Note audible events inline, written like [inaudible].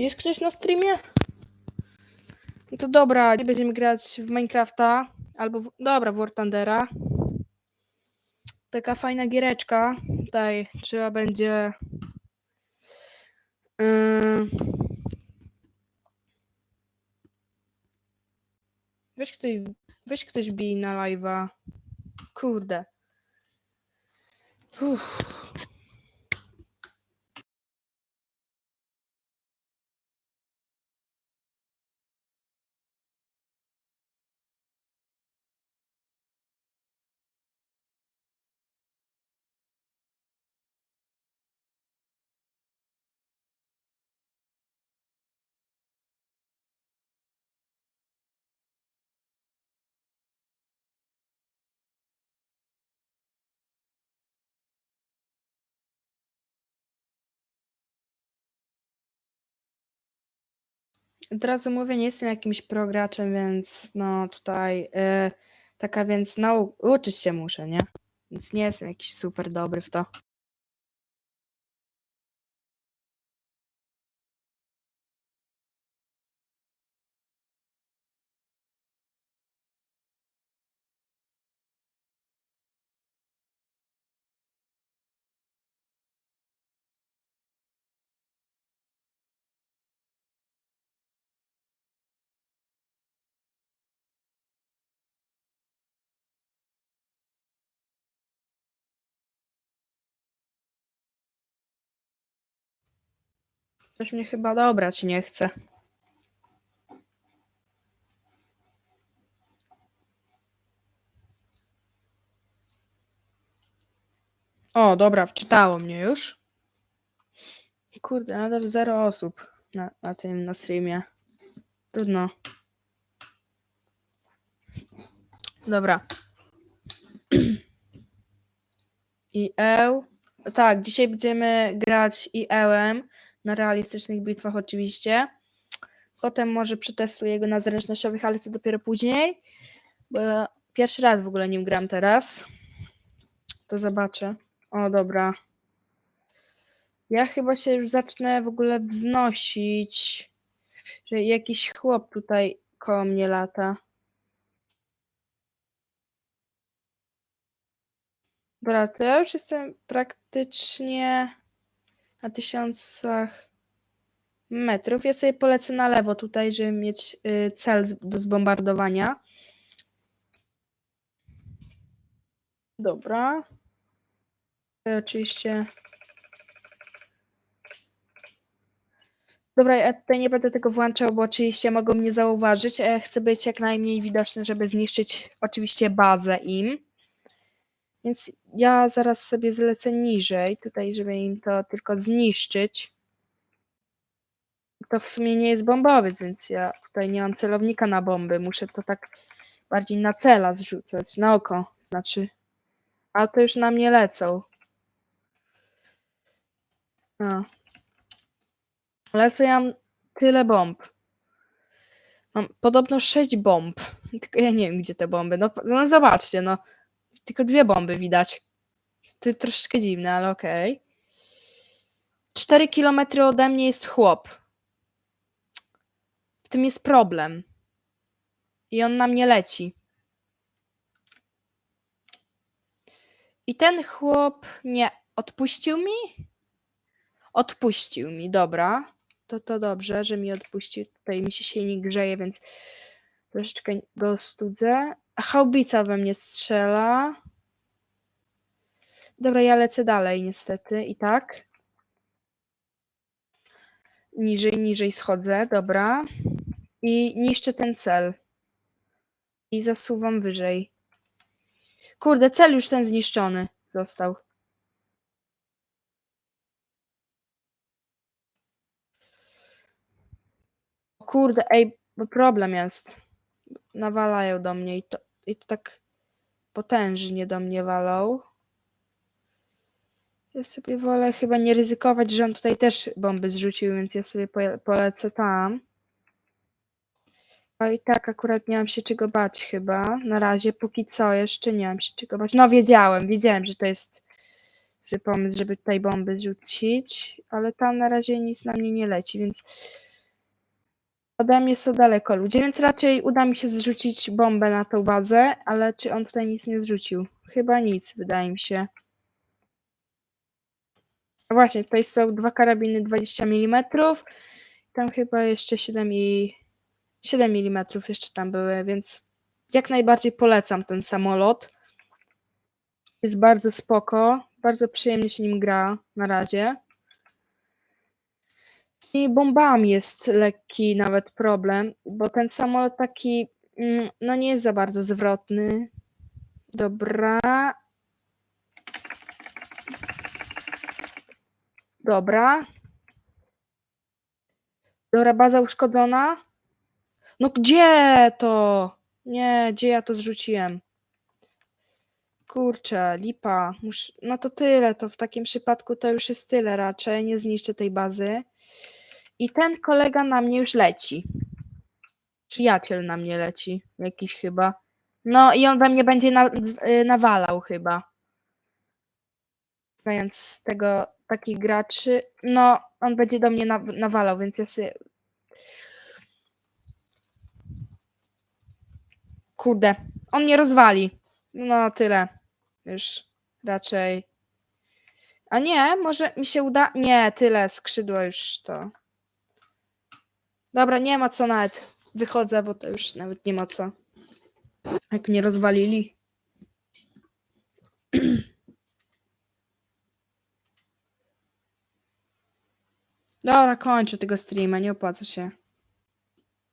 Jest ktoś na streamie? No to dobra, nie będziemy grać w Minecrafta, albo w, dobra, w War Thundera. Taka fajna giereczka. Tutaj trzeba będzie... Yy... Weź ktoś, weź ktoś bij na live'a. Kurde. Uff. Od razu mówię, nie jestem jakimś prograczem, więc no tutaj y, taka, więc nau- uczyć się muszę, nie? Więc nie jestem jakiś super dobry w to. Ktoś mnie chyba dobrać nie chce. O, dobra, wczytało mnie już. Kurde, nadal zero osób na, na tym, na streamie. Trudno. Dobra. [clears throat] I eł. Tak, dzisiaj będziemy grać i ełem na realistycznych bitwach oczywiście. Potem może przetestuję go na zręcznościowych, ale to dopiero później. Bo pierwszy raz w ogóle nim gram teraz. To zobaczę. O, dobra. Ja chyba się już zacznę w ogóle wznosić, że jakiś chłop tutaj koło mnie lata. Dobra, to ja już jestem praktycznie na tysiącach metrów. Ja sobie polecę na lewo tutaj, żeby mieć y, cel do zbombardowania. Dobra. Oczywiście. Dobra, ja tutaj nie będę tego włączał, bo oczywiście mogą mnie zauważyć, ja chcę być jak najmniej widoczny, żeby zniszczyć oczywiście bazę im. Więc ja zaraz sobie zlecę niżej, tutaj, żeby im to tylko zniszczyć. To w sumie nie jest bombowiec, więc ja tutaj nie mam celownika na bomby. Muszę to tak bardziej na cela zrzucać, na oko, znaczy. Ale to już na mnie lecą. A. Ale co ja mam tyle bomb? Mam podobno 6 bomb. [laughs] Tylko ja nie wiem, gdzie te bomby. No, no zobaczcie, no. Tylko dwie bomby widać. To troszeczkę dziwne, ale okej. 4 kilometry ode mnie jest chłop. W tym jest problem. I on na mnie leci. I ten chłop nie odpuścił mi? Odpuścił mi, dobra. To to dobrze, że mi odpuścił. Tutaj mi się silnik grzeje, więc troszeczkę go studzę. A Haubica we mnie strzela. Dobra, ja lecę dalej niestety i tak. Niżej, niżej schodzę, dobra. I niszczę ten cel. I zasuwam wyżej. Kurde, cel już ten zniszczony został. Kurde, ej, bo problem jest. Nawalają do mnie i to, i to tak potężnie do mnie walą. Ja sobie wolę chyba nie ryzykować, że on tutaj też bomby zrzucił, więc ja sobie polecę tam. A i tak akurat nie mam się czego bać chyba. Na razie, póki co, jeszcze nie mam się czego bać. No wiedziałem, wiedziałem, że to jest zły pomysł, żeby tutaj bomby zrzucić, ale tam na razie nic na mnie nie leci, więc Ode mnie są daleko ludzie, więc raczej uda mi się zrzucić bombę na tą bazę, ale czy on tutaj nic nie zrzucił? Chyba nic, wydaje mi się. A Właśnie, tutaj są dwa karabiny 20 mm. Tam chyba jeszcze 7 i 7 mm jeszcze tam były, więc jak najbardziej polecam ten samolot. Jest bardzo spoko, bardzo przyjemnie się nim gra na razie. Z tymi bombami jest lekki nawet problem, bo ten samolot taki, mm, no nie jest za bardzo zwrotny. Dobra. Dobra. Dobra, baza uszkodzona. No gdzie to? Nie, gdzie ja to zrzuciłem? Kurczę, lipa. No to tyle, to w takim przypadku to już jest tyle raczej. Nie zniszczę tej bazy. I ten kolega na mnie już leci. Przyjaciel na mnie leci. Jakiś chyba. No i on we mnie będzie na, y, nawalał chyba. Znając tego takich graczy. No, on będzie do mnie na, nawalał, więc ja sobie. Kurde, on mnie rozwali. No, tyle. Już raczej. A nie, może mi się uda. Nie, tyle, skrzydło już to. Dobra, nie ma co nawet. Wychodzę, bo to już nawet nie ma co. Jak mnie rozwalili. [clears throat] Dobra, kończę tego streama, nie opłaca się.